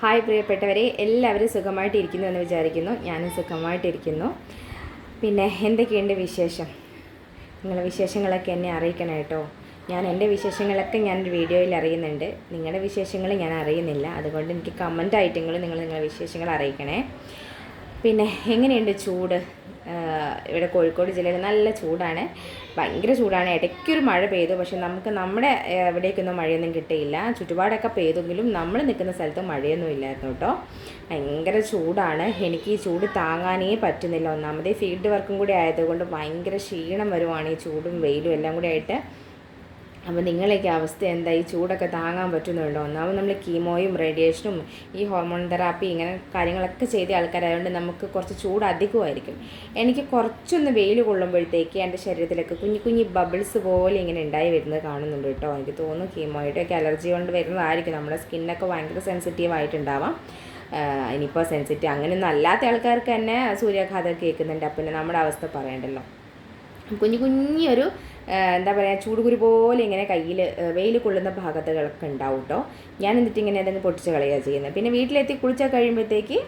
Hi പ്രിയപ്പെട്ടവരെ എല്ലാവരും സുഖമായിട്ടിരിക്കുന്നു എന്ന് വിചാരിക്കുന്നു. ഞാനും സുഖമായിട്ടിരിക്കുന്നു. പിന്നെ എന്തൊക്കെയുണ്ട് വിശേഷം? നിങ്ങളുടെ വിശേഷങ്ങളൊക്കെ എന്നെ അറിയിക്കണം കേട്ടോ. ഞാൻ എന്റെ വിശേഷങ്ങളൊക്കെ ഞാൻ വീഡിയോയിൽ അറിയുന്നുണ്ട്. നിങ്ങളുടെ വിശേഷങ്ങൾ ഞാൻ അറിയുന്നില്ല. അതുകൊണ്ട് എനിക്ക് കമന്റ് ആയിട്ടെങ്കിലും നിങ്ങൾ നിങ്ങളുടെ വിശേഷങ്ങൾ അറിയിക്കണേ. പിന്നെ എങ്ങനെയുണ്ട് ചൂട്? ഇവിടെ കോഴിക്കോട് ജില്ലയിൽ നല്ല ചൂടാണ്. ഭയങ്കര ചൂടാണ്. ഇടയ്ക്കൊരു മഴ പെയ്തു. പക്ഷെ നമുക്ക് നമ്മുടെ എവിടേക്കൊന്നും മഴയൊന്നും കിട്ടിയില്ല. ചുറ്റുപാടൊക്കെ പെയ്തെങ്കിലും നമ്മൾ നിൽക്കുന്ന സ്ഥലത്ത് മഴയൊന്നും ഇല്ലായിരുന്നു കേട്ടോ. ഭയങ്കര ചൂടാണ്. എനിക്ക് ഈ ചൂട് താങ്ങാനേ പറ്റുന്നില്ല. ഒന്നാമതേ ഫീൽഡ് വർക്കും കൂടി ആയതുകൊണ്ട് ഭയങ്കര ക്ഷീണം വരുവാണ് ഈ ചൂടും വെയിലും എല്ലാം കൂടി ആയിട്ട്. അപ്പോൾ നിങ്ങളെയൊക്കെ അവസ്ഥ എന്താ ഈ ചൂടൊക്കെ താങ്ങാൻ പറ്റുന്നുണ്ടോ? ഒന്നാമത് നമ്മൾ കീമോയും റേഡിയേഷനും ഈ ഹോർമോൺ തെറാപ്പി ഇങ്ങനെ കാര്യങ്ങളൊക്കെ ചെയ്ത ആൾക്കാരായതുകൊണ്ട് നമുക്ക് കുറച്ച് ചൂട് അധികമായിരിക്കും. എനിക്ക് കുറച്ചൊന്ന് വെയിൽ കൊള്ളുമ്പോഴത്തേക്ക് എന്റെ ശരീരത്തിലൊക്കെ കുഞ്ഞു കുഞ്ഞു ബബിൾസ് പോലെ ഇങ്ങനെ ഉണ്ടായി വരുന്നത് കാണുന്നുണ്ട് കേട്ടോ. എനിക്ക് തോന്നുന്നു കീമോയുടെയൊക്കെ അലർജി കൊണ്ട് വരുന്നതായിരിക്കും. നമ്മുടെ സ്കിന്നൊക്കെ ഭയങ്കര സെൻസിറ്റീവ് ആയിട്ടുണ്ടാവാം. ഇനിയിപ്പോൾ സെൻസിറ്റീവ് അങ്ങനെയൊന്നും അല്ലാത്ത ആൾക്കാർക്ക് തന്നെ സൂര്യാഘാതം കേൾക്കുന്നുണ്ട്. അപ്പം പിന്നെ നമ്മുടെ അവസ്ഥ പറയണ്ടല്ലോ. കുഞ്ഞു കുഞ്ഞൊരു എന്താ പറയുക ചൂടുകുരു പോലെ ഇങ്ങനെ കയ്യിൽ വെയിൽ കൊള്ളുന്ന ഭാഗത്തുകളൊക്കെ ഉണ്ടാവും കേട്ടോ ഞാൻ എന്നിട്ട് ഇങ്ങനെ അതങ്ങ് പൊട്ടിച്ച് കളയുക ചെയ്യുന്നത് പിന്നെ വീട്ടിലെത്തി കുളിച്ചാൽ കഴിയുമ്പോഴത്തേക്ക്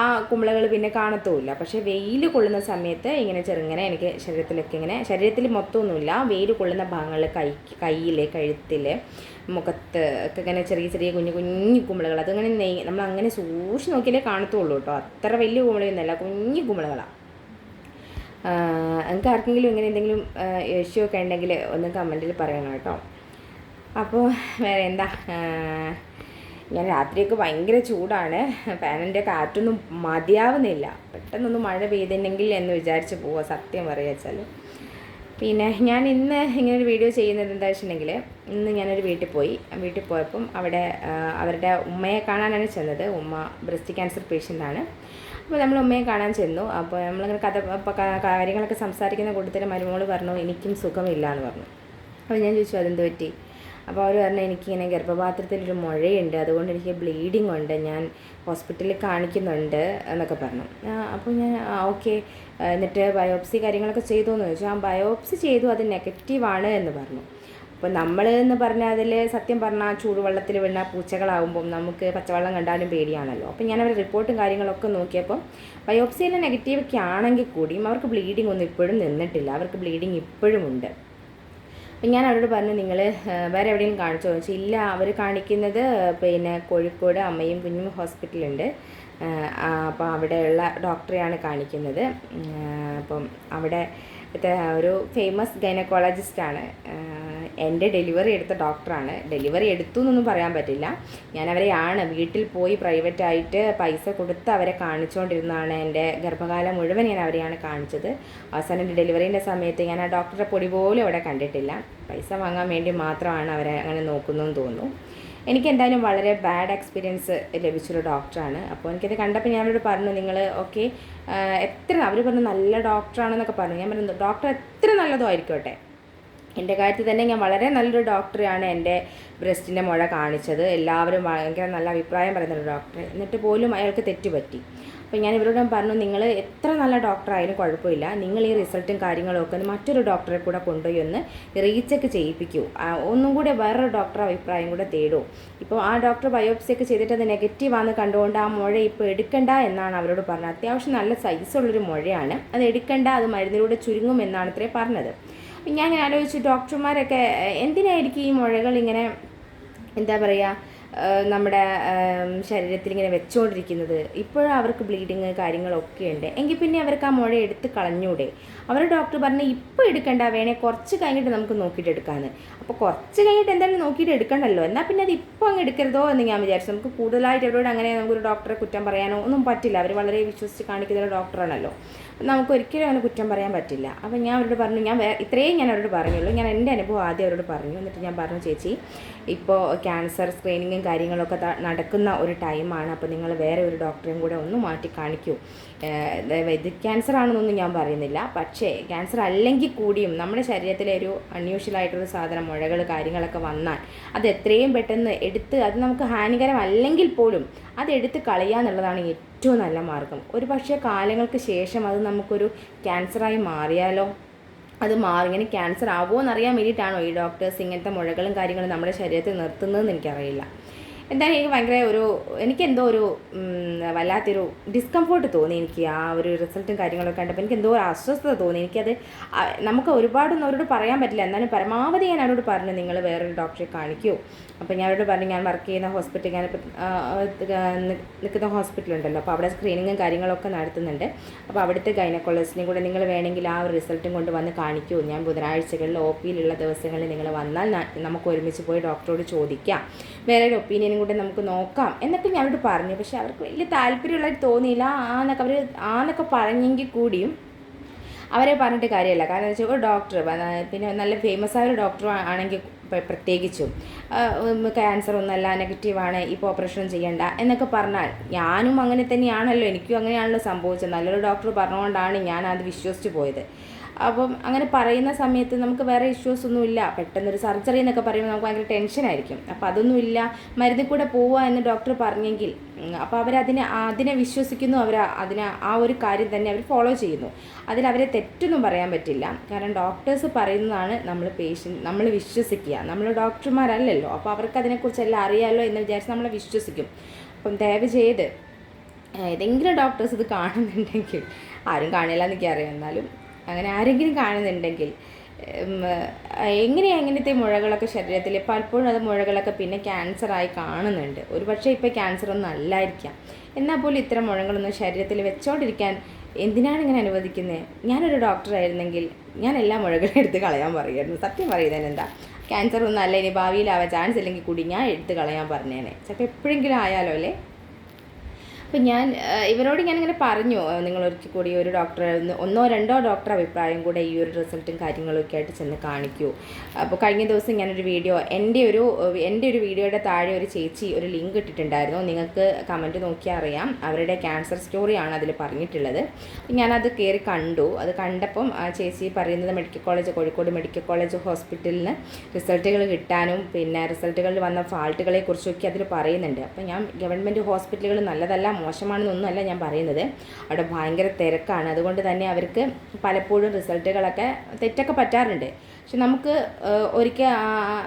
ആ കുമ്പളകൾ പിന്നെ കാണത്തുമില്ല. പക്ഷേ വെയിൽ കൊള്ളുന്ന സമയത്ത് ഇങ്ങനെ ചെറുങ്ങനെ എനിക്ക് ശരീരത്തിലൊക്കെ ഇങ്ങനെ ശരീരത്തിൽ മൊത്തമൊന്നുമില്ല. വെയിൽ കൊള്ളുന്ന ഭാഗങ്ങളിൽ കൈ കയ്യിൽ കഴുത്തിൽ മുഖത്ത് ഒക്കെ ഇങ്ങനെ ചെറിയ ചെറിയ കുഞ്ഞു കുഞ്ഞു കുമ്പളകൾ അതങ്ങനെ നെയ് നമ്മൾ അങ്ങനെ സൂക്ഷിച്ച് നോക്കിയാലേ കാണത്തുള്ളൂ കേട്ടോ അത്ര വലിയ കുമ്പളയൊന്നുമല്ല കുഞ്ഞു കുമ്പളകളാണ് നിങ്ങൾക്ക് ആർക്കെങ്കിലും ഇങ്ങനെ എന്തെങ്കിലും ഇഷ്യൂ ഒക്കെ ഉണ്ടെങ്കിൽ ഒന്ന് കമന്റിൽ പറയണം കേട്ടോ. അപ്പോൾ വേറെ എന്താ ഞാൻ രാത്രിയൊക്കെ ഭയങ്കര ചൂടാണ്. ഫാനിന്റെ കാറ്റൊന്നും മതിയാവുന്നില്ല. പെട്ടെന്നൊന്ന് മഴ പെയ്തിട്ടുണ്ടെങ്കിൽ എന്ന് വിചാരിച്ച് പോവാ സത്യം പറയുക വെച്ചാൽ പിന്നെ ഞാൻ ഇന്ന് ഇങ്ങനെ ഒരു വീഡിയോ ചെയ്യുന്നത് എന്താ വെച്ചിട്ടുണ്ടെങ്കിൽ ഇന്ന് ഞാനൊരു വീട്ടിൽ പോയി. വീട്ടിൽ പോയപ്പം അവിടെ അവരുടെ ഉമ്മയെ കാണാനാണ് ചെന്നത്. ഉമ്മ ബ്രസ്റ്റ് ക്യാൻസർ പേഷ്യന്റാണ് അപ്പോൾ നമ്മൾ ഉമ്മയെ കാണാൻ ചെന്നു. അപ്പോൾ നമ്മളിങ്ങനെ കഥ കാര്യങ്ങളൊക്കെ സംസാരിക്കുന്ന കൂട്ടത്തിൽ മരുമോൾ പറഞ്ഞു എനിക്കും സുഖമില്ല എന്ന് പറഞ്ഞു. അപ്പോൾ ഞാൻ ചോദിച്ചു അതെന്ത് പറ്റി? അപ്പോൾ അവർ പറഞ്ഞു എനിക്കിങ്ങനെ ഗർഭപാത്രത്തിലൊരു മുഴയുണ്ട്. അതുകൊണ്ട് എനിക്ക് ബ്ലീഡിങ് ഉണ്ട്. ഞാൻ ഹോസ്പിറ്റലിൽ കാണിക്കുന്നുണ്ട്. എന്നൊക്കെ പറഞ്ഞു. അപ്പോൾ ഞാൻ ഓക്കെ. എന്നിട്ട് ബയോപ്സി കാര്യങ്ങളൊക്കെ ചെയ്തു എന്ന് ചോദിച്ചു. ആ ബയോപ്സി ചെയ്തു അത് നെഗറ്റീവാണ് എന്ന് പറഞ്ഞു. അപ്പോൾ നമ്മൾ എന്ന് പറഞ്ഞാൽ അതിൽ സത്യം പറഞ്ഞാൽ ചൂടുവെള്ളത്തിൽ വീണ പൂച്ചകളാവുമ്പം നമുക്ക് പച്ചവെള്ളം കണ്ടാലും പേടിയാണല്ലോ. അപ്പോൾ ഞാൻ അവരുടെ റിപ്പോർട്ടും കാര്യങ്ങളൊക്കെ നോക്കിയപ്പോൾ ബയോപ്സിയിൽ നെഗറ്റീവ് ഒക്കെ ആണെങ്കിൽ കൂടിയും അവർക്ക് ബ്ലീഡിംഗ് ഒന്നും ഇപ്പോഴും നിന്നിട്ടില്ല. അവർക്ക് ബ്ലീഡിംഗ് ഇപ്പോഴും ഉണ്ട്. അപ്പം ഞാൻ അവരോട് പറഞ്ഞു നിങ്ങൾ വേറെ എവിടെയും കാണിച്ചോ? ചോദിച്ചു ഇല്ല അവർ കാണിക്കുന്നത് പിന്നെ കോഴിക്കോട് അമ്മയും കുഞ്ഞും ഹോസ്പിറ്റലുണ്ട് അപ്പോൾ അവിടെയുള്ള ഡോക്ടറെയാണ് കാണിക്കുന്നത്. അപ്പം അവിടെ ഇത്തെ ഒരു ഫേമസ് ഗൈനക്കോളജിസ്റ്റാണ് എന്റെ ഡെലിവറി എടുത്ത ഡോക്ടറാണ് ഡെലിവറി എടുത്തു എന്നൊന്നും പറയാൻ പറ്റില്ല. ഞാൻ അവരെയാണ് വീട്ടിൽ പോയി പ്രൈവറ്റായിട്ട് പൈസ കൊടുത്ത് അവരെ കാണിച്ചുകൊണ്ടിരുന്നതാണ് എന്റെ ഗർഭകാലം മുഴുവൻ ഞാൻ അവരെയാണ് കാണിച്ചത്. അവസാനം എന്റെ ഡെലിവറീന്റെ സമയത്ത് ഞാൻ ആ ഡോക്ടറെ പൊടി പോലും അവിടെ കണ്ടിട്ടില്ല. പൈസ വാങ്ങാൻ വേണ്ടി മാത്രമാണ് അവരെ അങ്ങനെ നോക്കുന്നതെന്ന് തോന്നുന്നു. എനിക്ക് എന്തായാലും വളരെ ബാഡ് എക്സ്പീരിയൻസ് ലഭിച്ചൊരു ഡോക്ടറാണ് അപ്പോൾ എനിക്കത് കണ്ടപ്പോൾ അവരോട് പറഞ്ഞു നിങ്ങൾ ഓക്കെ എത്ര അവർ പറഞ്ഞു നല്ല ഡോക്ടറാണെന്നൊക്കെ പറഞ്ഞു. ഞാൻ പറഞ്ഞു ഡോക്ടർ എത്ര നല്ലതോ ആയിരിക്കട്ടെ എന്റെ കാര്യത്തിൽ തന്നെ ഞാൻ വളരെ നല്ലൊരു ഡോക്ടറെയാണ് എന്റെ ബ്രസ്റ്റിന്റെ മുഴ കാണിച്ചത്. എല്ലാവരും ഭയങ്കര നല്ല അഭിപ്രായം പറയുന്നൊരു ഡോക്ടർ എന്നിട്ട് പോലും അയാൾക്ക് തെറ്റുപറ്റി. അപ്പോൾ ഞാൻ ഇവരോട് പറഞ്ഞു നിങ്ങൾ എത്ര നല്ല ഡോക്ടറായാലും കുഴപ്പമില്ല. നിങ്ങൾ ഈ റിസൾട്ടും കാര്യങ്ങളൊക്കെ ഒന്ന് മറ്റൊരു ഡോക്ടറെ കൂടെ കൊണ്ടുപോയി ഒന്ന് റീചെക്ക് ചെയ്യിപ്പിക്കൂ. ഒന്നും കൂടെ വേറൊരു ഡോക്ടറെ അഭിപ്രായം കൂടെ തേടൂ. ഇപ്പോൾ ആ ഡോക്ടർ ബയോപ്സി ഒക്കെ ചെയ്തിട്ട് അത് നെഗറ്റീവാണെന്ന് കണ്ടുകൊണ്ട് ആ മുഴ ഇപ്പോൾ എടുക്കണ്ട എന്നാണ് അവരോട് പറഞ്ഞത്. അത്യാവശ്യം നല്ല സൈസുള്ളൊരു മുഴയാണ്. അത് എടുക്കണ്ട അത് മരുന്നിലൂടെ ചുരുങ്ങും എന്നാണ് ഇത്രേ പറഞ്ഞത്. ഞാൻ ആലോചിച്ചു ഡോക്ടർമാരൊക്കെ എന്തിനായിരിക്കും ഈ മുഴകൾ ഇങ്ങനെ എന്താ പറയുക നമ്മുടെ ശരീരത്തിൽ ഇങ്ങനെ വെച്ചുകൊണ്ടിരിക്കുന്നത് ഇപ്പോഴും അവർക്ക് ബ്ലീഡിങ് കാര്യങ്ങളൊക്കെ ഉണ്ട്. എങ്കിൽ പിന്നെ അവർക്ക് ആ മുഴ എടുത്ത് കളഞ്ഞൂടെ? അവർ ഡോക്ടർ പറഞ്ഞ് ഇപ്പോൾ എടുക്കണ്ട വേണേ കുറച്ച് കഴിഞ്ഞിട്ട് നമുക്ക് നോക്കിയിട്ട് എടുക്കാമെന്ന് അപ്പോൾ കുറച്ച് കഴിഞ്ഞിട്ട് എന്തായാലും നോക്കിയിട്ട് എടുക്കണ്ടല്ലോ? എന്നാൽ പിന്നെ അത് ഇപ്പോൾ അങ്ങ് എടുക്കരുതോ എന്ന് ഞാൻ വിചാരിച്ചു. നമുക്ക് കൂടുതലായിട്ട് അവരോട് അങ്ങനെ നമുക്കൊരു ഡോക്ടറെ കുറ്റം പറയാനോ ഒന്നും പറ്റില്ല. അവർ വളരെ വിശ്വസിച്ച് കാണിക്കുന്ന ഡോക്ടറാണല്ലോ. നമുക്ക് ഒരിക്കലും അങ്ങനെ കുറ്റം പറയാൻ പറ്റില്ല. അപ്പം ഞാൻ അവരോട് പറഞ്ഞു ഞാൻ ഇത്രയും ഞാൻ അവരോട് പറഞ്ഞുള്ളൂ. ഞാൻ എന്റെ അനുഭവം ആദ്യം അവരോട് പറഞ്ഞു. എന്നിട്ട് ഞാൻ പറഞ്ഞു ചേച്ചി ഇപ്പോൾ ക്യാൻസർ സ്ക്രീനിങ്ങും കാര്യങ്ങളൊക്കെ നടക്കുന്ന ഒരു ടൈമാണ് അപ്പോൾ നിങ്ങൾ വേറെ ഒരു ഡോക്ടറെയും കൂടെ ഒന്ന് മാറ്റി കാണിക്കൂ. ഇത് ക്യാൻസർ ആണെന്നൊന്നും ഞാൻ പറയുന്നില്ല. പക്ഷേ ക്യാൻസർ അല്ലെങ്കിൽ കൂടിയും നമ്മുടെ ശരീരത്തിലെ ഒരു അൺയൂഷ്വൽ ആയിട്ടുള്ള സാധനം മുഴകൾ കാര്യങ്ങളൊക്കെ വന്നാൽ അത് എത്രയും പെട്ടെന്ന് എടുത്ത് അത് നമുക്ക് ഹാനികരമല്ലെങ്കിൽ പോലും അത് എടുത്ത് കളയുക എന്നുള്ളതാണ് ഏറ്റവും നല്ല മാർഗം. ഒരു പക്ഷേ കാലങ്ങൾക്ക് ശേഷം അത് നമുക്കൊരു ക്യാൻസറായി മാറിയാലോ? അത് മാറി ഇങ്ങനെ ക്യാൻസർ ആവുമോ എന്നറിയാൻ വേണ്ടിയിട്ടാണോ ഈ ഡോക്ടേഴ്സ് ഇങ്ങനത്തെ മുഴകളും കാര്യങ്ങളും നമ്മുടെ ശരീരത്തിൽ നിർത്തുന്നതെന്ന് എനിക്കറിയില്ല. എന്തായാലും എനിക്ക് ഭയങ്കര ഒരു എനിക്ക് എന്തോ ഒരു വല്ലാത്തൊരു ഡിസ്കംഫോർട്ട് തോന്നി എനിക്ക് ആ ഒരു റിസൾട്ടും കാര്യങ്ങളൊക്കെ കണ്ടപ്പോൾ എനിക്ക് എന്തോ ഒരു അസ്വസ്ഥത തോന്നി. എനിക്കത് നമുക്ക് ഒരുപാടൊന്നും അവരോട് പറയാൻ പറ്റില്ല. എന്നാലും പരമാവധി ഞാൻ അവരോട് പറഞ്ഞു നിങ്ങൾ വേറൊരു ഡോക്ടറെ കാണിക്കൂ. അപ്പോൾ ഞാൻ അവരോട് പറഞ്ഞു ഞാൻ വർക്ക് ചെയ്യുന്ന ഹോസ്പിറ്റൽ ഞാനിപ്പോൾ നിൽക്കുന്ന ഹോസ്പിറ്റലുണ്ടല്ലോ അപ്പോൾ അവിടെ സ്ക്രീനിങ്ങും കാര്യങ്ങളൊക്കെ നടത്തുന്നുണ്ട്. അപ്പോൾ അവിടുത്തെ ഗൈനക്കോളജിസ്റ്റിനെയും കൂടെ നിങ്ങൾ വേണമെങ്കിൽ ആ ഒരു റിസൾട്ടും കൊണ്ട് വന്ന് കാണിക്കൂ. ഞാൻ ബുധനാഴ്ചകളിൽ ഒ പിയിലുള്ള ദിവസങ്ങളിൽ നിങ്ങൾ വന്നാൽ നമുക്ക് ഒരുമിച്ച് പോയി ഡോക്ടറോട് ചോദിക്കാം. വേറെ ഒരു ഒപ്പീനിയനും കൂടെ നമുക്ക് നോക്കാം. എന്നൊക്കെ അവരോട് പറഞ്ഞു. പക്ഷേ അവർക്ക് വലിയ താല്പര്യമുള്ളതായിട്ട് തോന്നിയില്ല. ആന്നൊക്കെ അവർ ആന്നൊക്കെ പറഞ്ഞെങ്കിൽ കൂടിയും അവരെ പറഞ്ഞിട്ട് കാര്യമല്ല. കാരണം എന്ന് വെച്ചാൽ ഒരു ഡോക്ടർ പിന്നെ നല്ല ഫേമസ് ആയ ഒരു ഡോക്ടർ ആണെങ്കിൽ പ്ര- പ്രത്യേകിച്ചും ക്യാൻസർ ഒന്നല്ല നെഗറ്റീവാണ് ഇപ്പോൾ ഓപ്പറേഷൻ ചെയ്യണ്ട എന്നൊക്കെ പറഞ്ഞാൽ ഞാനും അങ്ങനെ തന്നെയാണല്ലോ എനിക്കും അങ്ങനെയാണല്ലോ സംഭവിച്ചത്. നല്ലൊരു ഡോക്ടർ പറഞ്ഞുകൊണ്ടാണ് ഞാൻ അത് വിശ്വസിച്ച് പോയത്. അപ്പം അങ്ങനെ പറയുന്ന സമയത്ത് നമുക്ക് വേറെ ഇഷ്യൂസ് ഒന്നും ഇല്ല. പെട്ടെന്നൊരു സർജറി എന്നൊക്കെ പറയുമ്പോൾ നമുക്ക് ഭയങ്കര ടെൻഷനായിരിക്കും അപ്പോൾ അതൊന്നുമില്ല മരുന്നിൽ കൂടെ പോവുക എന്ന് ഡോക്ടർ പറഞ്ഞെങ്കിൽ അപ്പം അപ്പോൾ അവരതിനെ അതിനെ വിശ്വസിക്കുന്നു. അവർ അതിനെ ആ ഒരു കാര്യം തന്നെ അവർ ഫോളോ ചെയ്യുന്നു. അതിൽ അവരെ തെറ്റൊന്നും പറയാൻ പറ്റില്ല. കാരണം ഡോക്ടേഴ്സ് പറയുന്നതാണ് നമ്മൾ പേഷ്യന്റ് നമ്മൾ വിശ്വസിക്കുക. നമ്മൾ ഡോക്ടർമാരല്ലല്ലോ അപ്പോൾ അവർക്ക് അതിനെക്കുറിച്ചെല്ലാം അറിയാമല്ലോ എന്ന് വിചാരിച്ച് നമ്മളെ വിശ്വസിക്കും. അപ്പം ദയവ് ചെയ്ത് ഏതെങ്കിലും ഡോക്ടേഴ്സ് ഇത് കാണുന്നുണ്ടെങ്കിൽ ആരും കാണില്ല എന്നൊക്കെ അറിയാം എന്നാലും അങ്ങനെ ആരെങ്കിലും കാണുന്നുണ്ടെങ്കിൽ എങ്ങനെയാണ് എങ്ങനത്തെ മുഴകളൊക്കെ ശരീരത്തിൽ? പലപ്പോഴും അത് മുഴകളൊക്കെ പിന്നെ ക്യാൻസറായി കാണുന്നുണ്ട്. ഒരു പക്ഷേ ഇപ്പോൾ ക്യാൻസർ ഒന്നും അല്ലായിരിക്കാം. എന്നാൽ പോലും ഇത്തരം മുഴകളൊന്നും ശരീരത്തിൽ വെച്ചോണ്ടിരിക്കാൻ എന്തിനാണ് ഇങ്ങനെ അനുവദിക്കുന്നത് ഞാനൊരു ഡോക്ടറായിരുന്നെങ്കിൽ ഞാൻ എല്ലാ മുഴകളും എടുത്ത് കളയാൻ പറയുമായിരുന്നു. സത്യം പറയുന്നതിന് എന്താ? ക്യാൻസർ ഒന്നും അല്ല ഇനി ഭാവിയിലാവാൻ ചാൻസ് ഇല്ലെങ്കിൽ കൂടി ഞാൻ എടുത്ത് കളയാൻ പറഞ്ഞേനെ. ചിലപ്പോൾ എപ്പോഴെങ്കിലും ആയാലോ അല്ലേ? അപ്പം ഞാൻ ഇവരോട് ഞാൻ ഇങ്ങനെ പറഞ്ഞു നിങ്ങൾ ഒരിക്കൽ കൂടി ഒരു ഡോക്ടറെ ഒന്ന് രണ്ടോ ഡോക്ടർ അഭിപ്രായം കൂടെ ഈ ഒരു റിസൾട്ടും കാര്യങ്ങളൊക്കെ ആയിട്ട് ചെന്ന് കാണിക്കൂ. അപ്പോൾ കഴിഞ്ഞ ദിവസം ഞാനൊരു വീഡിയോ എന്റെ ഒരു എന്റെ ഒരു വീഡിയോയുടെ താഴെ ഒരു ചേച്ചി ഒരു ലിങ്ക് ഇട്ടിട്ടുണ്ടായിരുന്നു. നിങ്ങൾക്ക് കമന്റ് നോക്കിയാൽ അറിയാം. അവരുടെ ക്യാൻസർ സ്റ്റോറിയാണ് അതിൽ പറഞ്ഞിട്ടുള്ളത്. ഞാനത് കയറി കണ്ടു. അത് കണ്ടപ്പം ആ ചേച്ചി പറയുന്നത് medical college Kozhikode medical college ഹോസ്പിറ്റലിന് റിസൾട്ടുകൾ കിട്ടാനും പിന്നെ റിസൾട്ടുകളിൽ വന്ന ഫാൾട്ടുകളെ കുറിച്ചൊക്കെ അതിൽ പറയുന്നുണ്ട്. അപ്പം ഞാൻ ഗവൺമെന്റ് ഹോസ്പിറ്റലുകൾ നല്ലതല്ല മോശമാണെന്നൊന്നുമല്ല ഞാൻ പറയുന്നത്. അവിടെ ഭയങ്കര തിരക്കാണ്. അതുകൊണ്ട് തന്നെ അവർക്ക് പലപ്പോഴും റിസൾട്ടുകളൊക്കെ തെറ്റൊക്കെ പറ്റാറുണ്ട്. പക്ഷെ നമുക്ക് ഒരിക്കൽ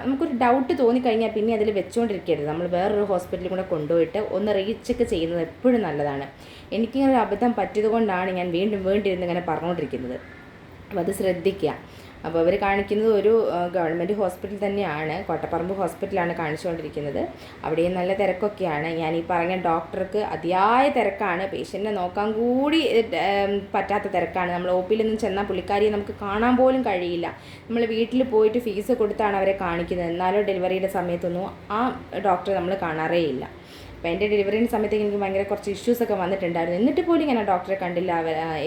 നമുക്കൊരു ഡൗട്ട് തോന്നിക്കഴിഞ്ഞാൽ പിന്നെ അതിൽ വെച്ചുകൊണ്ടിരിക്കരുത് നമ്മൾ വേറൊരു ഹോസ്പിറ്റലിൽ കൂടെ കൊണ്ടുപോയിട്ട് ഒന്ന് റീചെക്ക് ചെയ്യുന്നത് എപ്പോഴും നല്ലതാണ്. എനിക്കിങ്ങനെ ഒരു അബദ്ധം പറ്റിയതുകൊണ്ടാണ് ഞാൻ വീണ്ടും വീണ്ടും ഇരുന്ന് ഇങ്ങനെ പറഞ്ഞുകൊണ്ടിരിക്കുന്നത്. അപ്പോൾ അത് ശ്രദ്ധിക്കുക. അപ്പോൾ അവർ കാണിക്കുന്നത് ഒരു ഗവൺമെന്റ് ഹോസ്പിറ്റൽ തന്നെയാണ്. കോട്ടപ്പറമ്പ് ഹോസ്പിറ്റലാണ് കാണിച്ചുകൊണ്ടിരിക്കുന്നത്. അവിടെയും നല്ല തിരക്കൊക്കെയാണ്. ഞാൻ ഈ പറഞ്ഞ ഡോക്ടർക്ക് അതിയായ തിരക്കാണ്. പേഷ്യന്റിനെ നോക്കാൻ കൂടി പറ്റാത്ത തിരക്കാണ്. നമ്മൾ ഒ പിയിലൊന്നും ചെന്നാൽ പുള്ളിക്കാരിയെ നമുക്ക് കാണാൻ പോലും കഴിയില്ല. നമ്മൾ വീട്ടിൽ പോയിട്ട് ഫീസ് കൊടുത്താണ് അവരെ കാണിക്കുന്നത്. എന്നാലും ഡെലിവറിയുടെ സമയത്തൊന്നും ആ ഡോക്ടർ നമ്മൾ കാണാറേ ഇല്ല. അപ്പോൾ എന്റെ ഡെലിവറിന്റെ സമയത്തേക്ക് എനിക്ക് ഭയങ്കര കുറച്ച് ഇഷ്യൂസൊക്കെ വന്നിട്ടുണ്ടായിരുന്നു. എന്നിട്ട് പോലും ഞാൻ ആ ഡോക്ടറെ കണ്ടില്ല.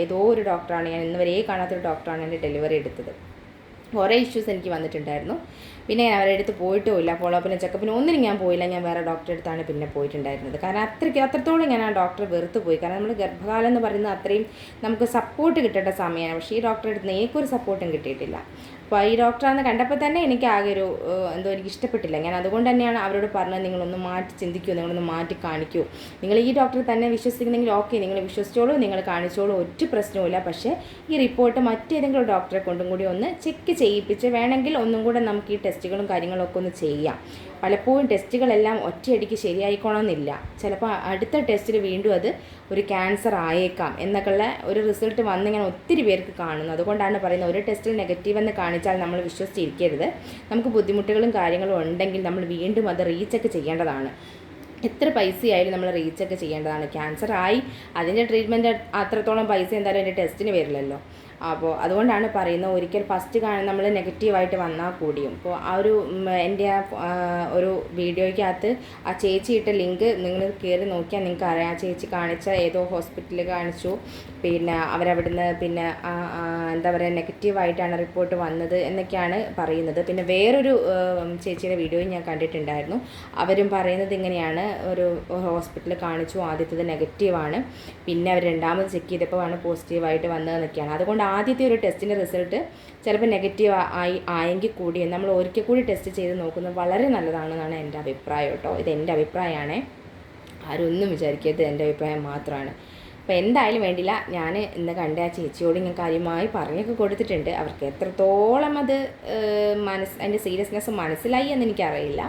ഏതോ ഒരു ഡോക്ടറാണ്. ഞാൻ ഇന്നുവരെ കാണാത്തൊരു ഡോക്ടറാണ് എന്റെ ഡെലിവറി എടുത്തത്. കുറേ ഇഷ്യൂസ് എനിക്ക് വന്നിട്ടുണ്ടായിരുന്നു. പിന്നെ ഞാൻ അവരുടെ അടുത്ത് പോയിട്ടുമില്ല. ഫോളോ അപ്പിനും ചെക്കപ്പിനും ഒന്നിനും ഞാൻ പോയില്ല. ഞാൻ വേറെ ഡോക്ടറെ അടുത്താണ് പിന്നെ പോയിട്ടുണ്ടായിരുന്നത്. കാരണം അത്രയ്ക്ക് അത്രത്തോളം ഞാൻ ആ ഡോക്ടറെ വെറുത്ത് പോയി. കാരണം നമ്മൾ ഗർഭകാലം എന്ന് പറയുന്നത് അത്രയും നമുക്ക് സപ്പോർട്ട് കിട്ടേണ്ട സമയമാണ്. പക്ഷേ ഈ ഡോക്ടറെ അടുത്ത് നിന്ന് എനിക്കൊരു സപ്പോർട്ടും കിട്ടിയിട്ടില്ല. അപ്പോൾ ഈ ഡോക്ടറാണെന്ന് കണ്ടപ്പോൾ തന്നെ എനിക്ക് ആകെ ഒരു എന്തോ എനിക്ക് ഇഷ്ടപ്പെട്ടില്ല. ഞാൻ അതുകൊണ്ട് തന്നെയാണ് അവരോട് പറഞ്ഞത് നിങ്ങളൊന്ന് മാറ്റി ചിന്തിക്കൂ നിങ്ങളൊന്ന് മാറ്റി കാണിക്കൂ. നിങ്ങൾ ഈ ഡോക്ടറെ തന്നെ വിശ്വസിക്കുന്നെങ്കിൽ ഓക്കെ നിങ്ങൾ വിശ്വസിച്ചോളൂ നിങ്ങൾ കാണിച്ചോളൂ ഒറ്റ പ്രശ്നവുമില്ല. പക്ഷേ ഈ റിപ്പോർട്ട് മറ്റേതെങ്കിലും ഡോക്ടറെ കൊണ്ടും കൂടി ഒന്ന് ചെക്ക് ചെയ്യിപ്പിച്ച് വേണമെങ്കിൽ ഒന്നും കൂടെ നമുക്ക് ഈ ടെസ്റ്റുകളും കാര്യങ്ങളൊക്കെ ഒന്ന് ചെയ്യാം. പലപ്പോഴും ടെസ്റ്റുകളെല്ലാം ഒറ്റയടിക്ക് ശരിയായിക്കോണമെന്നില്ല ചിലപ്പോൾ അടുത്ത ടെസ്റ്റിൽ വീണ്ടും അത് ഒരു ക്യാൻസർ ആയേക്കാം എന്നൊക്കെയുള്ള ഒരു റിസൾട്ട് വന്നിങ്ങനെ ഒത്തിരി പേർക്ക് കാണുന്നു. അതുകൊണ്ടാണ് പറയുന്നത് ഒരു ടെസ്റ്റിൽ നെഗറ്റീവ് എന്ന് കാണിച്ചാൽ നമ്മൾ വിശ്വസിച്ചിരിക്കരുത്. നമുക്ക് ബുദ്ധിമുട്ടുകളും കാര്യങ്ങളും ഉണ്ടെങ്കിൽ നമ്മൾ വീണ്ടും അത് റീചെക്ക് ചെയ്യേണ്ടതാണ്. എത്ര പൈസയായാലും നമ്മൾ റീചെക്ക് ചെയ്യേണ്ടതാണ്. ക്യാൻസർ ആയി അതിന്റെ ട്രീറ്റ്മെന്റ് അത്രത്തോളം പൈസ എന്തായാലും എന്റെ ടെസ്റ്റിന് വരില്ലല്ലോ. അപ്പോൾ അതുകൊണ്ടാണ് പറയുന്നത് ഒരിക്കൽ ഫസ്റ്റ് കാണാൻ നമ്മൾ നെഗറ്റീവായിട്ട് വന്നാൽ കൂടിയും. അപ്പോൾ ആ ഒരു എന്റെ ആ ഒരു വീഡിയോയ്ക്കകത്ത് ആ ചേച്ചി ഇട്ട ലിങ്ക് നിങ്ങൾ കയറി നോക്കിയാൽ നിങ്ങൾക്ക് അറിയാം ആ ചേച്ചി കാണിച്ച ഏതോ ഹോസ്പിറ്റലിൽ കാണിച്ചു. പിന്നെ അവരവിടുന്ന് പിന്നെ എന്താ പറയുക നെഗറ്റീവായിട്ടാണ് റിപ്പോർട്ട് വന്നത് എന്നൊക്കെയാണ് പറയുന്നത്. പിന്നെ വേറൊരു ചേച്ചിയുടെ വീഡിയോയും ഞാൻ കണ്ടിട്ടുണ്ടായിരുന്നു. അവരും പറയുന്നത് ഇങ്ങനെയാണ്. ഒരു ഹോസ്പിറ്റൽ കാണിച്ചു. ആദ്യത്തേത് നെഗറ്റീവാണ് പിന്നെ അവർ രണ്ടാമത് ചെക്ക് ചെയ്തപ്പോൾ ആണ് പോസിറ്റീവായിട്ട് വന്നതെന്നൊക്കെയാണ്. അതുകൊണ്ട് ആദ്യത്തെ ഒരു ടെസ്റ്റിന്റെ റിസൾട്ട് ചിലപ്പോൾ നെഗറ്റീവ് ആയി ആയെങ്കിൽ കൂടി നമ്മൾ ഒരിക്കൽ കൂടി ടെസ്റ്റ് ചെയ്ത് നോക്കുന്നത് വളരെ നല്ലതാണെന്നാണ് എന്റെ അഭിപ്രായം കേട്ടോ. ഇത് എന്റെ അഭിപ്രായമാണ്. ആരൊന്നും വിചാരിക്കരുത്. എന്റെ അഭിപ്രായം മാത്രമാണ്. അപ്പോൾ എന്തായാലും വേണ്ടില്ല ഞാൻ ഇന്ന് കണ്ട ആ ചേച്ചിയോട് ഞാൻ കാര്യമായി പറഞ്ഞൊക്കെ കൊടുത്തിട്ടുണ്ട്. അവർക്ക് എത്രത്തോളം അത് മനസ് മനസ്സ് അതിന്റെ സീരിയസ്നെസ് മനസ്സിലായി എന്ന് എനിക്കറിയില്ല.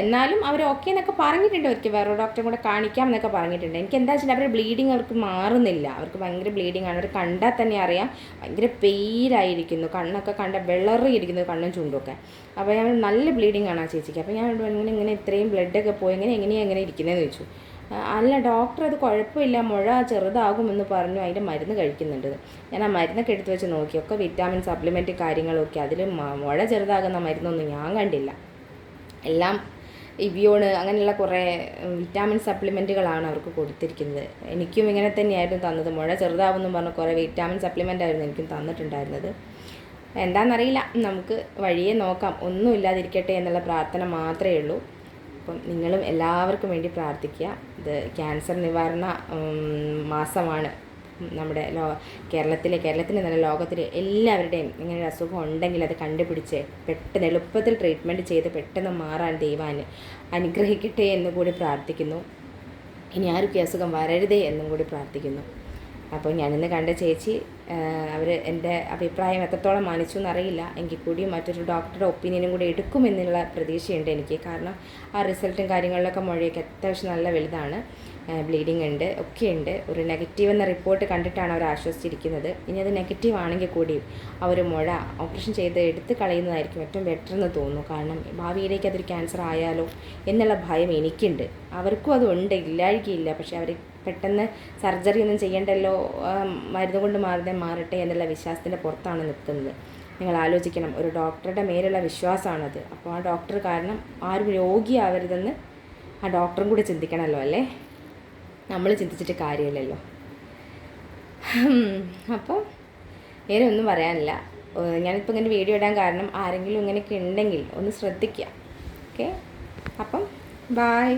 എന്നാലും അവർ ഓക്കെ എന്നൊക്കെ പറഞ്ഞിട്ടുണ്ട്. അവർക്ക് വേറെ ഡോക്ടറെ കൂടെ കാണിക്കാം എന്നൊക്കെ പറഞ്ഞിട്ടുണ്ട്. എനിക്ക് എന്താ വെച്ചാൽ അവരുടെ ബ്ലീഡിങ് അവർക്ക് മാറുന്നില്ല. അവർക്ക് ഭയങ്കര ബ്ലീഡിങ് ആണ്. അവർ കണ്ടാൽ തന്നെ അറിയാം ഭയങ്കര പെയിലായിരിക്കുന്നു കണ്ണൊക്കെ കണ്ട വെള്ളറിയിരിക്കുന്നു കണ്ണും ചൂണ്ടൊക്കെ അപ്പോൾ ഞാൻ നല്ല ബ്ലീഡിങ് ആണ് ആ ചേച്ചിക്ക്. അപ്പോൾ ഞാൻ ഇങ്ങനെ ഇങ്ങനെ ഇത്രയും ബ്ലഡൊക്കെ പോയി ഇങ്ങനെ എങ്ങനെയാണ് എങ്ങനെ ഇരിക്കുന്നതെന്ന് ചോദിച്ചു. അല്ല ഡോക്ടർ അത് കുഴപ്പമില്ല. മുഴ ചെറുതാകുമെന്ന് പറഞ്ഞു. അതിന്റെ മരുന്ന് കഴിക്കുന്നുണ്ട്. ഞാൻ ആ മരുന്നൊക്കെ എടുത്ത് വെച്ച് നോക്കി. ഒക്കെ വിറ്റാമിൻ സപ്ലിമെന്റ് കാര്യങ്ങളൊക്കെ. അതിൽ മുഴ ചെറുതാകുന്ന മരുന്നൊന്നും ഞാൻ കണ്ടില്ല. എല്ലാം ഇവിയോണ് അങ്ങനെയുള്ള കുറേ വിറ്റാമിൻ സപ്ലിമെന്റുകളാണ് അവർക്ക് കൊടുത്തിരിക്കുന്നത്. എനിക്കും ഇങ്ങനെ തന്നെയായിരുന്നു തന്നത്. മുഴ ചെറുതാവുന്നു പറഞ്ഞ കുറേ വിറ്റാമിൻ സപ്ലിമെന്റ് ആയിരുന്നു എനിക്കും തന്നിട്ടുണ്ടായിരുന്നത്. എന്താണെന്നറിയില്ല നമുക്ക് വഴിയെ നോക്കാം. ഒന്നും ഇല്ലാതിരിക്കട്ടെ എന്നുള്ള പ്രാർത്ഥന മാത്രമേ ഉള്ളൂ. അപ്പം നിങ്ങളും എല്ലാവർക്കും വേണ്ടി പ്രാർത്ഥിക്കുക. ഇത് ക്യാൻസർ നിവാരണ മാസമാണ്. നമ്മുടെ ലോ കേരളത്തിലെ കേരളത്തിലെ നല്ല ലോകത്തിലെ എല്ലാവരുടെയും ഇങ്ങനെ ഒരു അസുഖം ഉണ്ടെങ്കിൽ അത് കണ്ടുപിടിച്ച് പെട്ടെന്ന് എളുപ്പത്തിൽ ട്രീറ്റ്മെന്റ് ചെയ്ത് പെട്ടെന്ന് മാറാൻ ദൈവാൻ അനുഗ്രഹിക്കട്ടെ എന്ന് കൂടി പ്രാർത്ഥിക്കുന്നു. ഇനി ആർക്കും അസുഖം വരരുതേ എന്നും കൂടി പ്രാർത്ഥിക്കുന്നു. അപ്പോൾ ഞാനിന്ന് കണ്ട ചേച്ചി അവർ എന്റെ അഭിപ്രായം എത്രത്തോളം മാനിച്ചു എന്നറിയില്ല. എങ്കിൽ കൂടി മറ്റൊരു ഡോക്ടറുടെ ഒപ്പീനിയനും കൂടി എടുക്കുമെന്നുള്ള പ്രതീക്ഷയുണ്ട് എനിക്ക്. കാരണം ആ റിസൾട്ടും കാര്യങ്ങളിലൊക്കെ മൊഴിയൊക്കെ അത്യാവശ്യം നല്ല വലുതാണ്. ബ്ലീഡിങ് ഉണ്ട് ഒക്കെ ഉണ്ട്. ഒരു നെഗറ്റീവ് എന്ന റിപ്പോർട്ട് കണ്ടിട്ടാണ് അവർ ആശ്വസിച്ചിരിക്കുന്നത്. ഇനി അത് നെഗറ്റീവ് ആണെങ്കിൽ കൂടി അവർ മുഴ ഓപ്പറേഷൻ ചെയ്ത് എടുത്ത് കളയുന്നതായിരിക്കും ഏറ്റവും ബെറ്റർ എന്ന് തോന്നുന്നു. കാരണം ഭാവിയിലേക്ക് അതൊരു ക്യാൻസർ ആയാലോ എന്നുള്ള ഭയം എനിക്കുണ്ട്. അവർക്കും അതുണ്ട് ഇല്ലായിരിക്കില്ല. പക്ഷേ അവർ പെട്ടെന്ന് സർജറി ഒന്നും ചെയ്യണ്ടല്ലോ മരുന്ന് കൊണ്ട് മാറുന്നേ മാറട്ടെ എന്നുള്ള വിശ്വാസത്തിന്റെ പുറത്താണ് നിൽക്കുന്നത്. നിങ്ങൾ ആലോചിക്കണം ഒരു ഡോക്ടറുടെ മേലുള്ള വിശ്വാസമാണത്. അപ്പോൾ ആ ഡോക്ടർ കാരണം ആരും രോഗിയാവരുതെന്ന് ആ ഡോക്ടറും കൂടി ചിന്തിക്കണമല്ലോ അല്ലേ? നമ്മൾ ചിന്തിച്ചിട്ട് കാര്യമില്ലല്ലോ. അപ്പോൾ വേറെ ഒന്നും പറയാനില്ല. ഞാനിപ്പോൾ ഇങ്ങനെ വീഡിയോ ഇടാൻ കാരണം ആരെങ്കിലും ഇങ്ങനെയൊക്കെ ഉണ്ടെങ്കിൽ ഒന്ന് ശ്രദ്ധിക്കുക ഓക്കെ അപ്പം ബായ്